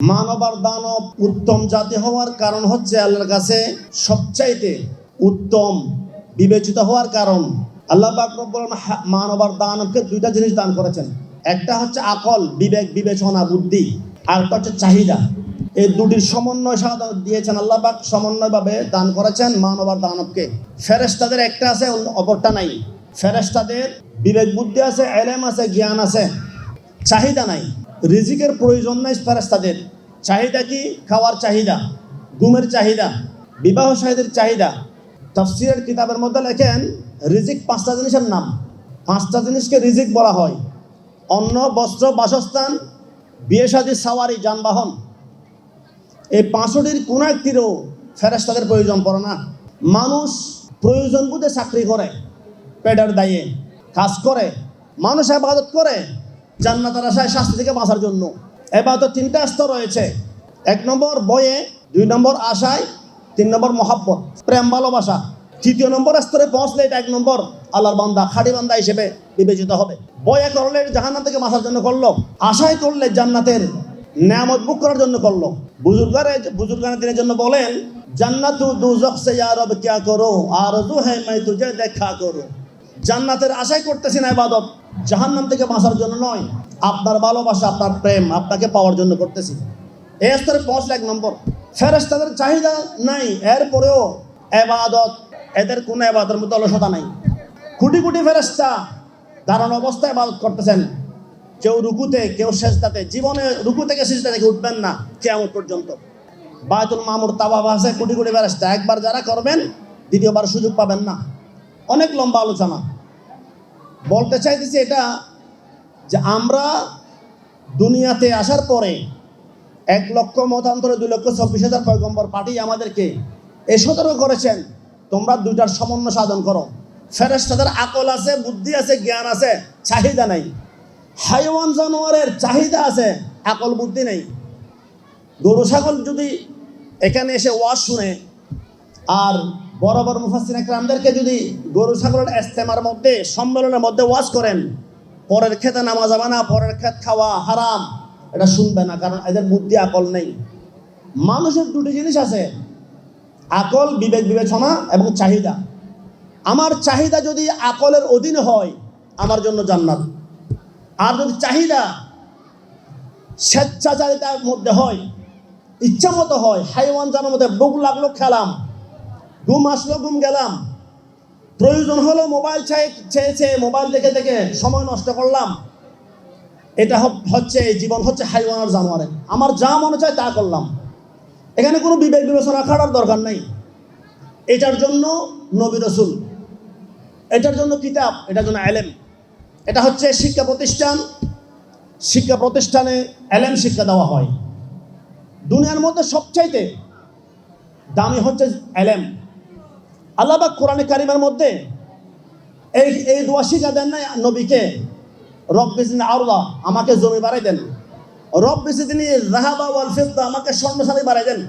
মানবার দানব উত্তম জাতি হওয়ার কারণ হচ্ছে আল্লাহর কাছে সবচাইতে উত্তম, বিবেচিত হওয়ার কারণ। আল্লাহ মানবার দানবকে দুইটা জিনিস দান করেছেন। একটা হচ্ছে আকল, বিবেক, বিবেচনা, বুদ্ধি। আর একটা হচ্ছে চাহিদা। এই দুটির সমন্বয় সাধন দিয়েছেন আল্লাহ সমন্বয়ভাবে দান করেছেন মানবার দানবকে। ফেরেশতাদের একটা আছে অপরটা নাই। ফেরেশতাদের বিবেক বুদ্ধি আছে, এলেম আছে, জ্ঞান আছে। চাহিদা নাই। রিজিকের প্রয়োজন নাই ফেরেস্তাদের চাহিদা কি? খাওয়ার চাহিদা, ঘুমের চাহিদা, বিবাহ সাহিদের চাহিদা। তফসিরের কিতাবের মধ্যে লেখেন, রিজিক পাঁচটা জিনিসের নাম। পাঁচটা জিনিসকে রিজিক বলা হয়। অন্ন, বস্ত্র, বাসস্থান, বিয়ে শাদী সাওয়ারি, যানবাহন। এই পাঁচটির কোনো একটিরও ফেরেস্তাদের প্রয়োজন পড়ে না। মানুষ প্রয়োজন বুঝে চাকরি করে পেডার দায়ে কাজ করে, মানুষ আবাদত করে জান্নাতের আশায় শাস্তি থেকে বাঁচার জন্য। এবাদত তিনটা স্তর রয়েছে। এক নম্বর বয়ে দুই নম্বর আশায়, তিন নম্বর মহাব্বত, প্রেম, ভালোবাসা। তৃতীয় নম্বর স্তরে পৌঁছলে এটা এক নম্বর আল্লাহর বান্দা খাড়ি বান্দা হিসেবে বিবেচিত হবে। বয়ে করলে জাহান্নাম থেকে বাঁচার জন্য করল। আশায় করলে জান্নাতের নেয়ামত বুক করার জন্য করল। বুজুর্গারে, বুজুর্গানের দিনের জন্য বলেন, জান্নাতু সে ইয়া রব, কিয়া করো? আরজু হে মাই তুঝে দেখা করো। জান্নাতের আশাই করতেছি না ইবাদত জাহান্নাম থেকে বাঁচার জন্য নয়। আপনার ভালোবাসা, আপনার প্রেম আপনাকে পাওয়ার জন্য করতেছি। এই স্তরে পৌঁছলে এক নম্বর, ফেরেশতাদের চাহিদা নাই, এরপরেও এবাদত, এদের কোনো এবাদতের মধ্যে অলসতা নাই। কোটি কোটি ফেরেশতা দাঁড়ানো অবস্থায় ইবাদত করতেছেন। কেউ রুকুতে, কেউ সেজদাতে, জীবনে রুকু থেকে সেজদা থেকে উঠবেন না কেমন পর্যন্ত। বায়তুল মামুর তাবাব আছে, কোটি কোটি ফেরেশতা। একবার যারা করবেন, দ্বিতীয়বার সুযোগ পাবেন না। অনেক লম্বা আলোচনা। বলতে চাইতেছি এটা যে আমরা দুনিয়াতে আসার পরে এক লক্ষ মতান্তরে দুই লক্ষ চব্বিশ হাজার পয়গম্বর পাঠিয়ে আমাদেরকে এ সতর্ক করেছেন, তোমরা দুইটার সমন্বয় সাধন করো। ফেরেস্তাদের আকল আছে, বুদ্ধি আছে, জ্ঞান আছে, চাহিদা নাই। হাইওয়ান জানোয়ারের চাহিদা আছে, আকল বুদ্ধি নেই। গরু, ছাগল যদি এখানে এসে ওয়াজ শুনে আর বড় বড় মুফাসিন একরামদেরকে যদি গরু, ছাগলের এস্তেমার মধ্যে, সম্মেলনের মধ্যে ওয়াজ করেন, পরের খেতে নামা যাবে না, পরের ক্ষেত খাওয়া হারাম, এটা শুনবে না, কারণ এদের বুদ্ধি আকল নেই। মানুষের দুটি জিনিস আছে, আকল, বিবেক, বিবেচনা এবং চাহিদা। আমার চাহিদা যদি আকলের অধীনে হয়, আমার জন্য জান্নাত। আর যদি চাহিদা স্বেচ্ছাচারিতার মধ্যে হয় ইচ্ছা মতো হয়, হাইওয়ান জানার মধ্যে বুক লাগল খেলাম ঘুম আসলো, ঘুম গেলাম। প্রয়োজন হলো মোবাইল চেয়েছে মোবাইল দেখে দেখে সময় নষ্ট করলাম। এটা হচ্ছে জীবন, হচ্ছে হাইওয়ানার জানোয়ারের আমার যা মনে চায় তা করলাম। এখানে কোনো বিবেক বিবেচনা খাটার দরকার নেই। এটার জন্য নবী রসুল, এটার জন্য কিতাব, এটার জন্য এলেম এটা হচ্ছে শিক্ষা প্রতিষ্ঠান। শিক্ষা প্রতিষ্ঠানে এলেম শিক্ষা দেওয়া হয়। দুনিয়ার মধ্যে সবচাইতে দামি হচ্ছে এলেম আল্লাহবাক কোরআনে কারিমের মধ্যে এই এই দোয়া শিক্ষা দেন না নবীকে, রব বেসিন আউলা আমাকে জমি বাড়াই দেন। রব বেসিদিনী রাহাবা ওয়াল ফিদ্দা আমাকে স্বর্ণশালী বাড়াই দেন।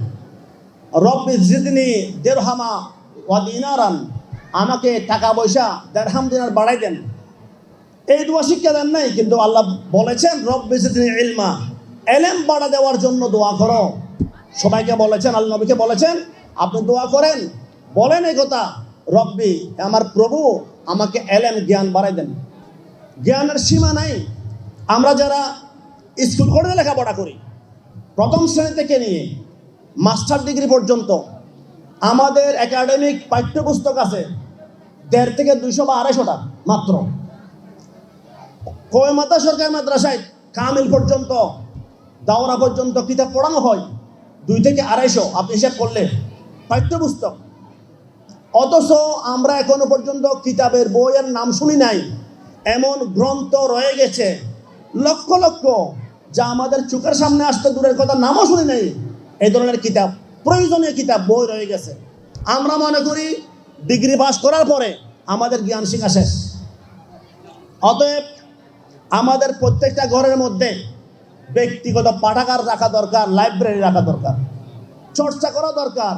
রব বেসিদিনী দেড়হামা ওয়া দিনারান আমাকে টাকা পয়সা, দেড়হাম দিনার বাড়াই দেন। এই দোয়া শিক্ষা দেন নাই, কিন্তু আল্লাহ বলেছেন, রব বেসিদিনী ইলমা এলেম বাড়া দেওয়ার জন্য দোয়া করো। সবাইকে বলেছেন, আল্লাহ নবীকে বলেছেন, আপনি দোয়া করেন বলেন কথা, রব্বি, আমার প্রভু আমাকে এলেম জ্ঞান বাড়াই দেন। জ্ঞানের সীমা নাই। আমরা যারা স্কুল করে লেখাপড়া করি, প্রথম শ্রেণি থেকে নিয়ে মাস্টার ডিগ্রি পর্যন্ত, আমাদের একাডেমিক পাঠ্যপুস্তক আছে দেড় থেকে দুইশো বা আড়াইশোটা মাত্র। কয়মাতা সরকারি মাদ্রাসায় কামিল পর্যন্ত, দাওরা পর্যন্ত কিতাব পড়ানো হয়, দুই থেকে আড়াইশো আপনি হিসাব করলে পাঠ্যপুস্তক। অথচ আমরা এখনও পর্যন্ত কিতাবের বইয়ের নাম শুনি নাই। এমন গ্রন্থ রয়ে গেছে, লক্ষ লক্ষ, যা আমাদের চোখের সামনে আসতে দূরের কথা নামও শুনি নাই। এই ধরনের কিতাব, প্রয়োজনীয় কিতাব, বই রয়ে গেছে। আমরা মনে করি, ডিগ্রি পাস করার পরে আমাদের জ্ঞান শিক্ষা শেষ। অতএব আমাদের প্রত্যেকটা ঘরের মধ্যে ব্যক্তিগত পাঠাগার রাখা দরকার, লাইব্রেরি রাখা দরকার, চর্চা করা দরকার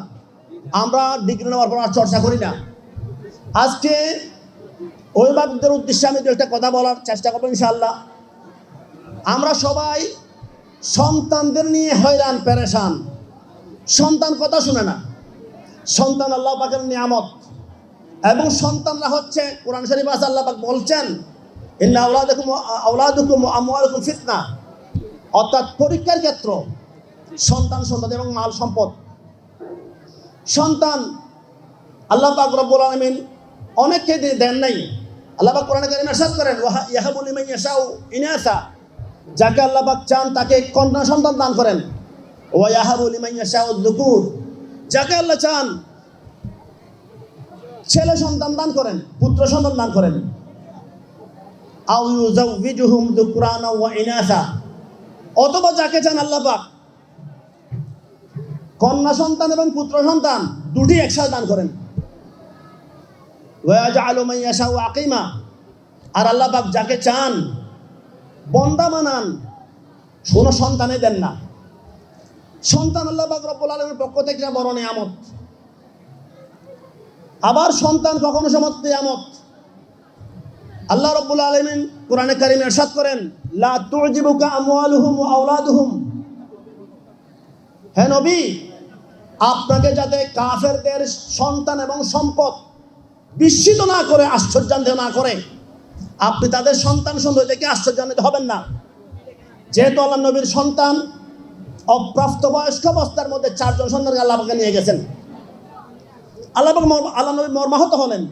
আমরা ডিগ্রি নেওয়ার পর আর চর্চা করি না। আজকে অভিভাবকদের উদ্দেশ্যে আমি দু একটা কথা বলার চেষ্টা করব ইনশাআল্লাহ। আমরা সবাই সন্তানদের নিয়ে হয়রান প্যারেশান সন্তান কথা শুনে না। সন্তান আল্লাহ পাকের নিয়ামত। এবং সন্তানরা হচ্ছে, কোরআন শরীফ আছে, আল্লাহ পাক বলছেন, ইন্না আওলাদুকুম আওলাদুকুম আমওয়ালুকুম ফিতনা। অর্থাৎ পরীক্ষার ক্ষেত্র সন্তান সন্তান এবং মাল সম্পদ। সন্তান আল্লাহ পাক রব্বুল আলামিন অনেককে দেন নাই। আল্লাহ পাক কোরআনে কারিমে ইরশাদ করেন ওয়া ইয়াহাবু লিমান ইয়াশাউ ইনাসা যাকে আল্লাহ পাক চান তাকে কন্যা সন্তান দান করেন। ওয়া ইয়াহাবু লিমান ইয়াশাউ যুকুর যাকে আল্লাহ চান ছেলে সন্তান দান করেন, পুত্র সন্তান দান করেন। আউ ইউজাউযিজুহুম যুকরানা ওয়া ইনাসা অথবা যাকে চান আল্লাহ পাক কন্যা সন্তান এবং পুত্র সন্তান, দুটি একসাথে দান করেন। আকিমা। আর আল্লাহ পাক যাকে চান, বন্দা মানান, কোনো সন্তানে দেন না। সন্তান আল্লাহ পাক রব্বুল আলামিনের পক্ষ থেকে বড় নিয়ামত। আবার সন্তান কখনো সমত নিয়ামত। আল্লাহ রব্বুল আলামিন কোরআনে কারিমে ইরশাদ করেন, লা তুজিবুকা আমওয়ালুহুম ওয়া আওলাদুহুম। হে নবী আপনাকে যাতে কাফেরদের সন্তান এবং সম্পদ বিস্মিত না করে, আশ্চর্যান্বিত না করে, আপনি তাদের সন্তান সন্তান দেখে আশ্চর্যান্বিত হবেন না। যেহেতু আল্লাহ নবীর সন্তান অপ্রাপ্তবয়স্ক অবস্থার মধ্যে চারজন সন্তানকে আল্লাহকে নিয়ে গেছেন। আল্লাহ আল্লাহ নবী মর্মাহত হলেন।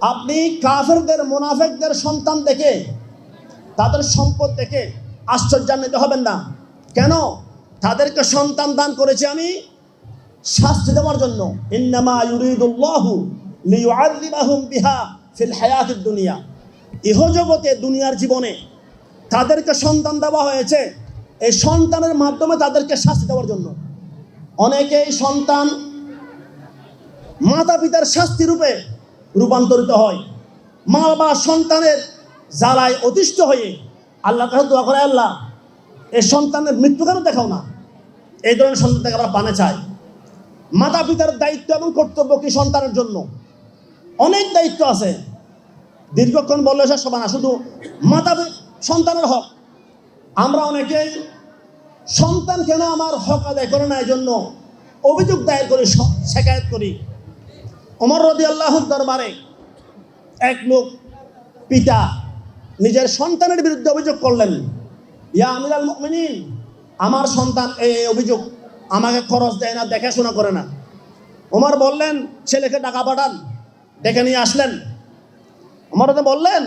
আপনি কাফেরদের, মোনাফেকদের সন্তান দেখে, তাদের সম্পদ দেখে আশ্চর্যান্বিত হবেন না। কেন? তাদেরকে সন্তান দান করেছি আমি শাস্তি দেওয়ার জন্য। ইন্নামা ইউরিদুল্লাহু লিয়ুআযিবাহুম বিহা ফিল হায়াতিদ দুনিয়া। দুনিয়ার জীবনে তাদেরকে সন্তান দেওয়া হয়েছে এই সন্তানের মাধ্যমে তাদেরকে শাস্তি দেওয়ার জন্য। অনেকেই সন্তান মাতা পিতার শাস্তি রূপে রূপান্তরিত হয়। মা বাবা সন্তানের জ্বালায় অতিষ্ঠ হয়ে আল্লাহ দোয়া করে, আল্লাহ এই সন্তানের মৃত্যু কেন দেখাও না? এই ধরনের সন্তান থেকে আমরা পানে চাই মাতা পিতার দায়িত্ব এবং কর্তব্য কি সন্তানের জন্য? অনেক দায়িত্ব আছে। দীর্ঘক্ষণ বললে শেষ হবে না, শুধু মাতা সন্তানের হক। আমরা অনেকেই সন্তান কেন আমার হক আদায় করে না? এই জন্য অভিযোগ দায়ের করি শ- শেকায়ত করি। অমর রদি আল্লাহর দরবারে এক লোক পিতা নিজের সন্তানের বিরুদ্ধে অভিযোগ করলেন। ইয়া আমিরাল মুমিনিন, আমার সন্তান এই অভিযোগ আমাকে খরচ দেয় না, দেখাশোনা করে না। ওমর বললেন, ছেলেকে টাকা পাঠান ডেকে নিয়ে আসলেন। ওমর বললেন,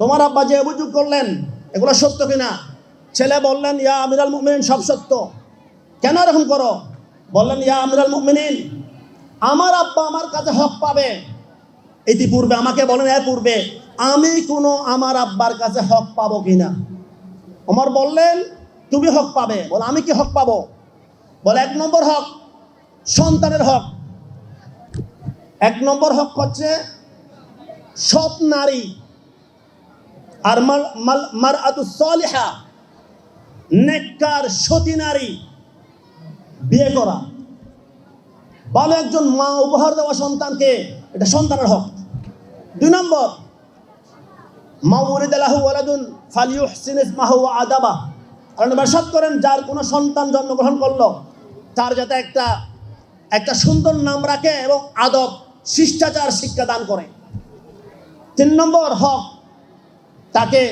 তোমার আব্বা যে অভিযোগ করলেন, এগুলো সত্য কিনা? ছেলে বললেন, ইয়া আমিরাল মুমিনিন, সব সত্য। কেন এরকম করো? বললেন, ইয়া আমিরাল মুমিনিন, আমার আব্বা আমার কাছে হক পাবে। ইতিপূর্বে আমাকে বলেন এর পূর্বে আমি কোনো আমার আব্বার কাছে হক পাবো কিনা? ওমর বললেন, তুমি হক পাবে। বলে, আমি কি হক পাবো? বলে, এক নম্বর হক সন্তানের হক। এক নম্বর হক হচ্ছে সৎ নারী। আর মার আতু সলিহা, নেককার, সতী নারী বিয়ে করা। ভালো একজন মা উপহার দেওয়া সন্তানকে এটা সন্তানের হক। দুই নম্বর মা উরিদ আলাহু ওয়ালাদুন ফালিউহসিন ইসমাহু ওয়া আদাবা কারণ বাসাদ করেন যার কোনো সন্তান জন্মগ্রহণ করল, তার যাতে একটা একটা সুন্দর নাম রাখে এবং আদব, শিষ্টাচার, শিক্ষা দান করে। তিন নম্বর হক, তাকে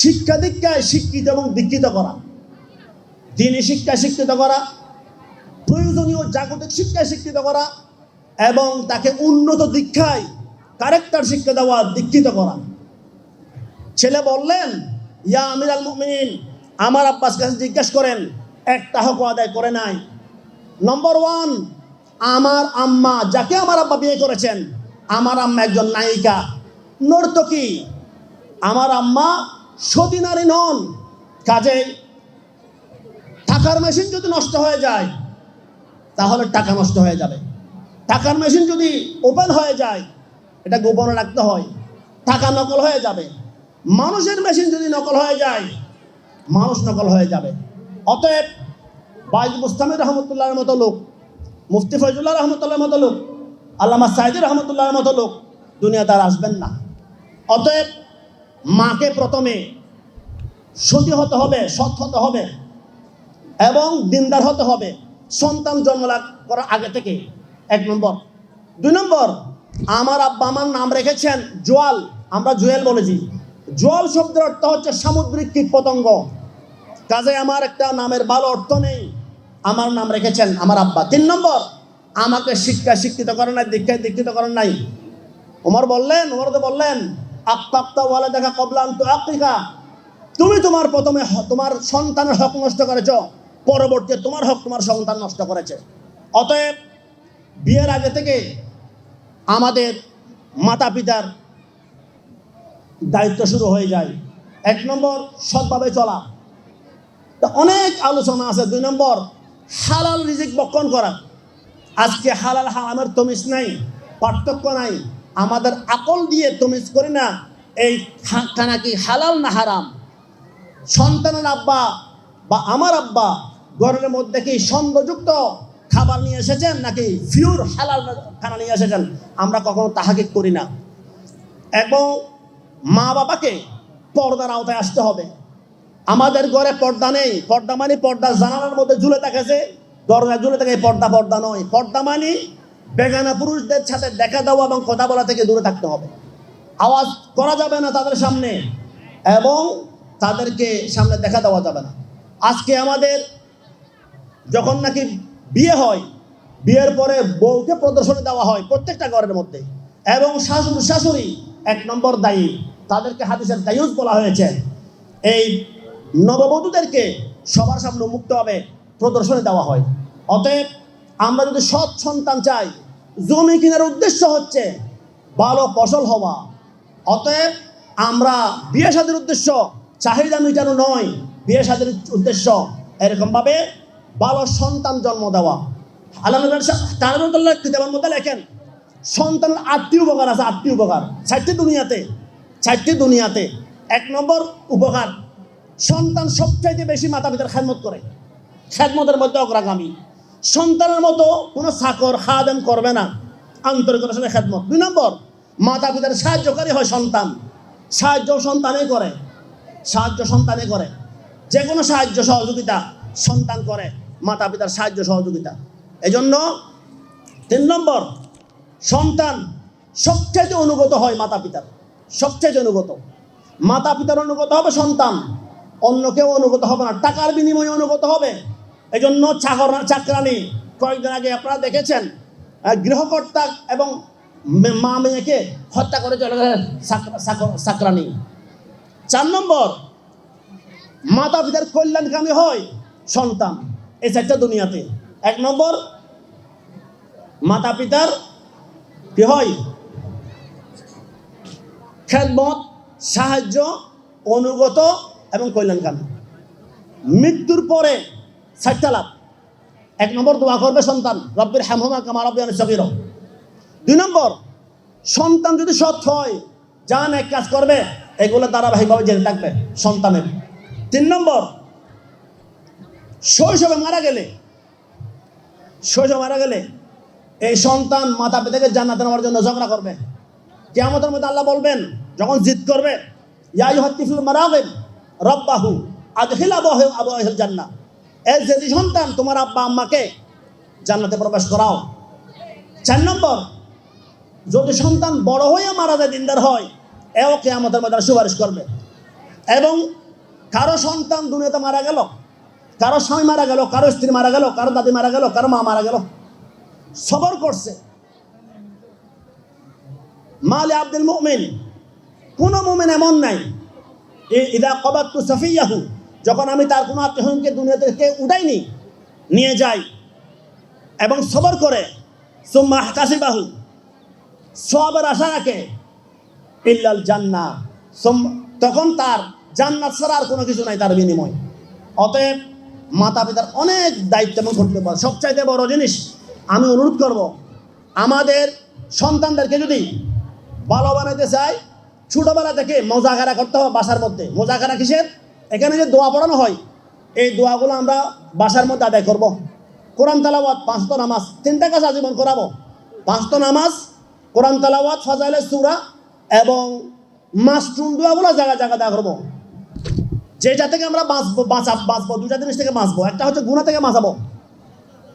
শিক্ষা দীক্ষায় শিক্ষিত এবং দীক্ষিত করা। দিনী শিক্ষায় শিক্ষিত করা, প্রয়োজনীয় জাগতিক শিক্ষায় শিক্ষিত করা, এবং তাকে উন্নত দীক্ষায় কারেক্টার শিক্ষা দেওয়া, দীক্ষিত করা। ছেলে বললেন, ইয়া আমির আল মুমিনিন, আমার আব্বাস কাছে জিজ্ঞেস করেন, একটা হক আদায় করে নাই। নম্বর ওয়ান আমার আম্মা যাকে আমার আব্বা বিয়ে করেছেন, আমার আম্মা একজন নায়িকা। নর্তকী আমার আম্মা সতী নারী নন। কাজেই টাকার মেশিন যদি নষ্ট হয়ে যায়, তাহলে টাকা নষ্ট হয়ে যাবে। টাকার মেশিন যদি ওপেন হয়ে যায়, এটা গোপনে রাখতে হয়। টাকা নকল হয়ে যাবে। মানুষের মেশিন যদি নকল হয়ে যায়, মানুষ নকল হয়ে যাবে। অতএব বাইজ মুস্তামির রহমতুল্লাহর মতো লোক, মুফতি ফৈজুল্লাহ রহমতুল্লাহর মতো লোক, আল্লামা সাইদি রহমতুল্লাহর মতো লোক দুনিয়া তার আসবেন না। অতএব মাকে প্রথমে সতী হতে হবে, সৎ হতে হবে এবং দিনদার হতে হবে। সন্তান জন্ম লাভ করার আগে থেকে। এক নম্বর। দুই নম্বর, আমার আব্বা আমার নাম রেখেছেন জোয়াল, আমরা জুয়েল বলেছি। জোয়াল শব্দের অর্থ হচ্ছে সামুদ্রিক কীট পতঙ্গ কাজে আমার একটা নামের ভালো অর্থ নেই। আমার নাম রেখেছেন আমার আব্বা। তিন নম্বর, আমাকে শিক্ষা শিক্ষিত করেন নাই, দীক্ষায় দীক্ষিত করেন নাই। ওমর বললেন ওমর তো বললেন আপ্তাপ্তা বলে দেখা কবলাম তো আফ্রিকা তুমি তোমার প্রথমে তোমার সন্তানের হক নষ্ট করেছ পরবর্তী তোমার হক তোমার সন্তান নষ্ট করেছে। অতএব, বিয়ের আগে থেকে আমাদের মাতা পিতার দায়িত্ব শুরু হয়ে যায়। এক নম্বর, সৎভাবে চলা। অনেক আলোচনা আছে। দুই নম্বর, হালাল রিজিক বক্ষণ করা। আজকে হালাল হারামের তমিজ নাই, পার্থক্য নাই। আমাদের আকল দিয়ে তমিজ করি না, এই খা- খানা কি হালাল না হারাম? সন্তানের আব্বা বা আমার আব্বা ঘরের মধ্যে কি সন্দেহযুক্ত খাবার নিয়ে এসেছেন নাকি ফিউর হালাল খানা নিয়ে এসেছেন? আমরা কখনো তাহাকে করি না। এবং মা বাবাকে পর্দার আওতায় আসতে হবে। আমাদের ঘরে পর্দা নেই। পর্দা মানে পর্দা জানালার মধ্যে ঝুলে থাকেছে। দরজা ঝুলে থাকে, পর্দা পর্দা নয়। পর্দা মানে বেগানা পুরুষদের সাথে দেখা দেওয়া এবং কথা বলা থেকে দূরে থাকতে হবে। আওয়াজ করা যাবে না তাদের সামনে এবং তাদেরকে সামনে দেখা দেওয়া যাবে না। আজকে আমাদের যখন নাকি বিয়ে হয়, বিয়ের পরে বউকে প্রদর্শনী দেওয়া হয় প্রত্যেকটা ঘরের মধ্যে এবং শাশুড়ি শাশুড়ি এক নম্বর দায়ী। তাদেরকে হাদিসের দায়ুস বলা হয়েছে। এই নববধূদেরকে সবার সামনে মুক্তভাবে প্রদর্শনী দেওয়া হয়। অতএব আমরা যদি সৎ সন্তান চাই, জমি কেনার উদ্দেশ্য হচ্ছে ভালো ফসল হওয়া। অতএব আমরা বিয়ে শাদীর উদ্দেশ্য, চাহিদা মেটানো নয়। বিয়ে শাদীর উদ্দেশ্য এরকমভাবে ভালো সন্তান জন্ম দেওয়া। আল্লাহ তারুল্লাহ কিতাবের মধ্যে লেখেন, সন্তানের আত্মীয় উপকার আছে, আত্মীয় উপকার। চারটি দুনিয়াতে চারটি দুনিয়াতে এক নম্বর উপকার সন্তান সবচাইতে বেশি মাতা পিতার খেদমত করে। খেদমতের মধ্যে অগ্রাগামী। সন্তানের মতো কোনো চাকর, খাদেম করবে না। আন্তরিকতার সাথে খেদমত। দুই নম্বর, মাতা পিতার সাহায্যকারী হয় সন্তান। সাহায্য সন্তানই করে। সাহায্য সন্তানে করে। যে কোনো সাহায্য সহযোগিতা সন্তান করে, মাতা পিতার সাহায্য সহযোগিতা। এজন্য তিন নম্বর, সন্তান সবচেয়ে অনুগত হয় মাতা পিতার। সবচেয়ে অনুগত। মাতা পিতার অনুগত হবে সন্তান, অন্য কেউ অনুগত হবে না। টাকার বিনিময়ে অনুগত হবে। এই জন্য চাকর চাকরানি, কয়েকদিন আগে আপনারা দেখেছেন গৃহকর্তা এবং মা মেয়েকে হত্যা করে চলে গেলেন চাক- চাকরানি। চার নম্বর মাতা পিতার কল্যাণকামী হয় সন্তান এই চারটা দুনিয়াতে। এক নম্বর মাতা পিতার কি হয়? খেদমত, সাহায্য, অনুগত এবং কল্যাণকামী। মৃত্যুর পরে চারটা লাভ। এক নম্বর দোয়া করবে সন্তান। রব্বির হ্যামহমা কামা রব্বিয়ান সকির দুই নম্বর, সন্তান যদি সৎ হয় যান এক কাজ করবে, এগুলো ধারাবাহিকভাবে জেনে থাকবে সন্তানের। তিন নম্বর, শৈশবে মারা গেলে, শৈশবে মারা গেলে এই সন্তান মাতা পিতাকে জান্নাতে নেওয়ার জন্য ঝগড়া করবে। কেয়ামতের মধ্যে আল্লাহ বলবেন যখন জিদ করবে ইয়াই হত্তিফুল মারাগেন রব্বাহু, আদখিল আবহ আবহিল জান্নাহ। এই যদি সন্তান তোমার আব্বা আম্মাকে জান্নাতে প্রবেশ করাও। চার নম্বর, যদি সন্তান বড় হয়ে মারা যায়, দিনদার হয়, এও কেয়ামতের মধ্যে সুপারিশ করবে। এবং কারও সন্তান দুনিয়াতে মারা গেল, কারও স্বামী মারা গেল, কারও স্ত্রী মারা গেল, কারও দাদি মারা গেল, কারও মা মারা গেল, সবর করছে। মালে আব্দুল মুমিন কোনো মুমিন এমন নাই ইদা কবাত্তু সফিয়াহু, যখন আমি তার কোনো আত্মীয়কে দুনিয়া থেকে উঠাইনি নিয়ে যাই এবং সবর করে, সুম্মা কাশিবাহু সবের আশা রাখে, ইল্লাল জান্না, সোম, তখন তার জান্নাত ছাড়া আর কোনো কিছু নাই তার বিনিময় অতএব মাতা পিতার অনেক দায়িত্ব এবং কর্তব্য। সবচাইতে বড় জিনিস আমি অনুরোধ করব, আমাদের সন্তানদেরকে যদি ভালো বানাইতে চাই ছোটোবেলা থেকে মোজাগারা করতে হবে বাসার মধ্যে। মোজাগারা কিসের? এখানে যে দোয়া পড়ানো হয়, এই দোয়াগুলো আমরা বাসার মধ্যে আদায় করব। কোরআন তালাওয়াত, পাঁচটো নামাজ, তিনটা কাজ আজীবন করাবো। পাঁচটো নামাজ, কোরআন তালাওয়াত, ফাজাইলে সুরা এবং মাসরুম দোয়াগুলো জায়গা জায়গা দেওয়া করব। যেটা থেকে আমরা বাঁচবো, বাঁচা বাঁচবো দুটা জিনিস থেকে বাঁচবো। একটা হচ্ছে গুণা থেকে বাঁচাবো।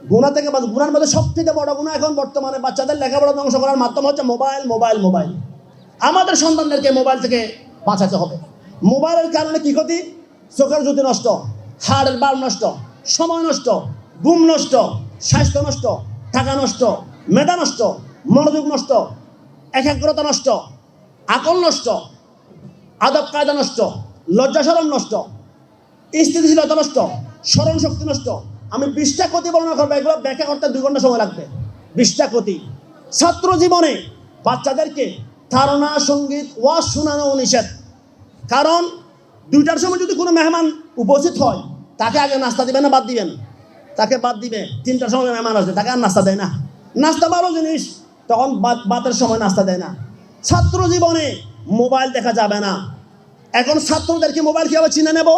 গুণা থেকে বাঁচবো। গুণার মধ্যে সবথেকে বড় গুণা এখন বর্তমানে বাচ্চাদের লেখাপড়া ধ্বংস করার মাধ্যম হচ্ছে মোবাইল মোবাইল মোবাইল। আমাদের সন্তানদেরকে মোবাইল থেকে বাঁচাতে হবে। মোবাইলের কারণে কি ক্ষতি? চোখের জ্যোতি নষ্ট হাড়ের বার নষ্ট, সময় নষ্ট, ঘুম নষ্ট, স্বাস্থ্য নষ্ট, টাকা নষ্ট, মেধা নষ্ট, মনোযোগ নষ্ট, একাগ্রতা নষ্ট, আকল নষ্ট, আদব কায়দা নষ্ট লজ্জা সরম নষ্ট, স্থিতিশীলতা নষ্ট, স্মরণ শক্তি নষ্ট। আমি বিশটা ক্ষতি বর্ণনা করব, এগুলো ব্যাখ্যা করতে দুই ঘণ্টা সময় লাগবে। বিশটা ক্ষতি। ছাত্র জীবনে বাচ্চাদেরকে ধারণা, সংগীত ওয়াজ শোনানো নিষেধ। কারণ দুইটার সময় যদি কোনো মেহমান উপস্থিত হয়, তাকে আগে নাস্তা দিবে না বাদ দিবেন? তাকে বাদ দিবে। তিনটার সময় মেহমান আসবে, তাকে আর নাস্তা দেয় না। নাস্তা ভালো জিনিস, তখন বাতের সময় নাস্তা দেয় না। ছাত্র জীবনে মোবাইল দেখা যাবে না। এখন ছাত্রদেরকে মোবাইল কীভাবে চিনে নেব?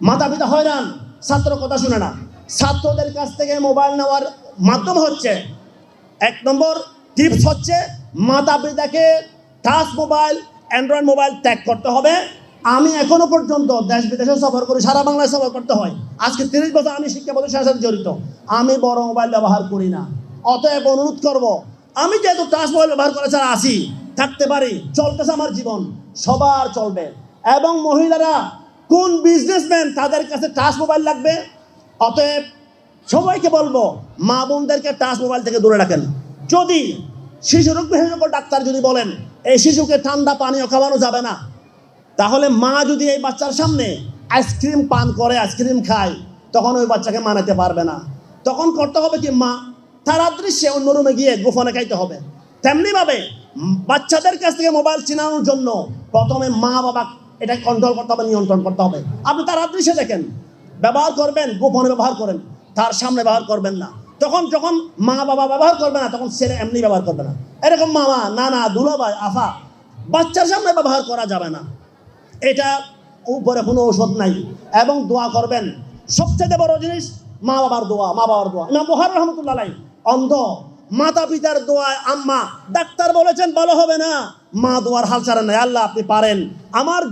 মাতা পিতা হয়রান, ছাত্র কথা শুনে না। ছাত্রদের কাছ থেকে মোবাইল নেওয়ার মাধ্যম হচ্ছে, এক নম্বর টিপস হচ্ছে মাতা পিতাকে টাচ মোবাইল, অ্যান্ড্রয়েড মোবাইল ত্যাগ করতে হবে। আমি এখনও পর্যন্ত দেশ বিদেশে সফর করি, সারা বাংলায় সফর করতে হয়। আজকে তিরিশ বছর আমি শিক্ষা প্রতিষ্ঠানের সাথে জড়িত। আমি বড় মোবাইল ব্যবহার করি না। অতএব অনুরোধ করব, আমি যেহেতু টাচ মোবাইল ব্যবহার করে ছাড়া আসি থাকতে পারি, চলতেছে আমার জীবন, সবার চলবে। এবং মহিলারা কোন বিজনেসম্যান তাদের কাছে টাচ মোবাইল লাগবে? অতএব সবাইকে বলব মা বোনদেরকে টাচ মোবাইল থেকে দূরে রাখেন। যদি শিশু রোগ বিশেষজ্ঞ ডাক্তার যদি বলেন, এই শিশুকে ঠান্ডা পানীয় খাওয়ানো যাবে না। তাহলে মা যদি এই বাচ্চার সামনে আইসক্রিম পান করে, আইসক্রিম খায়, তখন ওই বাচ্চাকে মানাতে পারবে না। তখন করতে হবে কি, মা তার আদৃশ্যে অন্য রুমে গিয়ে গোপনে খাইতে হবে। তেমনিভাবে বাচ্চাদের কাছ থেকে মোবাইল চিনানোর জন্য প্রথমে মা বাবা এটা কন্ট্রোল করতে হবে, নিয়ন্ত্রণ করতে হবে। আপনি তার দৃশ্যে দেখেন, ব্যবহার করবেন, গোপনে ব্যবহার করেন, তার সামনে ব্যবহার করবেন না। তখন যখন মা বাবা ব্যবহার করবে না, তখন ছেলে এমনি ব্যবহার করবে না। এরকম মামা, নানা দুলাভাই আফা, বাচ্চার সামনে ব্যবহার করা যাবে না। এটা উপরে কোনো ঔষধ নাই এবং দোয়া করবেন। সবচেয়ে বড় জিনিস, মা বাবার দোয়া, মা বাবার দোয়া। ইমাম বহার রহমতুল্লাহ অন্ধ মাতা পিতার দোয়ায় আম্মা, ডাক্তার বলেছেন, ভালো হবে না। মা দোয়ার হাল ছাড়েন নাই আল্লাহ, আপনি পারেন। আমার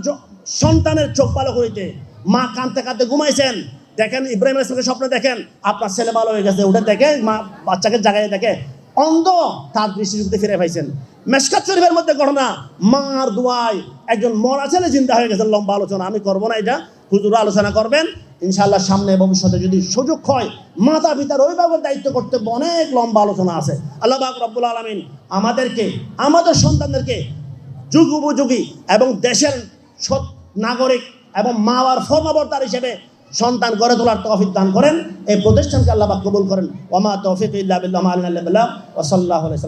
সন্তানের চোখ ভালো করিতে। মা কাঁদতে কাঁদতে ঘুমাইছেন। দেখেন, ইব্রাহিম ইসলামকে স্বপ্নে দেখেন, আপনার ছেলে ভালো হয়ে গেছে উঠে দেখে মা বাচ্চাকে জাগাই দেখে, অন্ধ তার দৃষ্টিশক্তি ফিরে পাইছেন। মেসকাত শরীফের মধ্যে ঘটনা, মার দোয়ায় একজন মরা ছেলে চিন্তা হয়ে গেছে, লম্বা আলোচনা, আমি করব না এটা হুজুর আলোচনা করবেন, ইনশাআল্লাহ সামনে ভবিষ্যতে যদি সুযোগ হয়, মাতা পিতার অভিভাবকের দায়িত্ব করতে অনেক লম্বা আলোচনা আছে। আল্লাহ পাক রব্বুল আলমিন আমাদেরকে, আমাদের সন্তানদেরকে যুগ উপযোগী এবং দেশের সৎ নাগরিক এবং মা বাবার ফর্মাবর্তার হিসেবে সন্তান গড়ে তোলার তৌফিক দান করেন, এই প্রতিষ্ঠানকে আল্লাহ কবুল করেন। ওমা তৌফিক ইল্লা আলিনা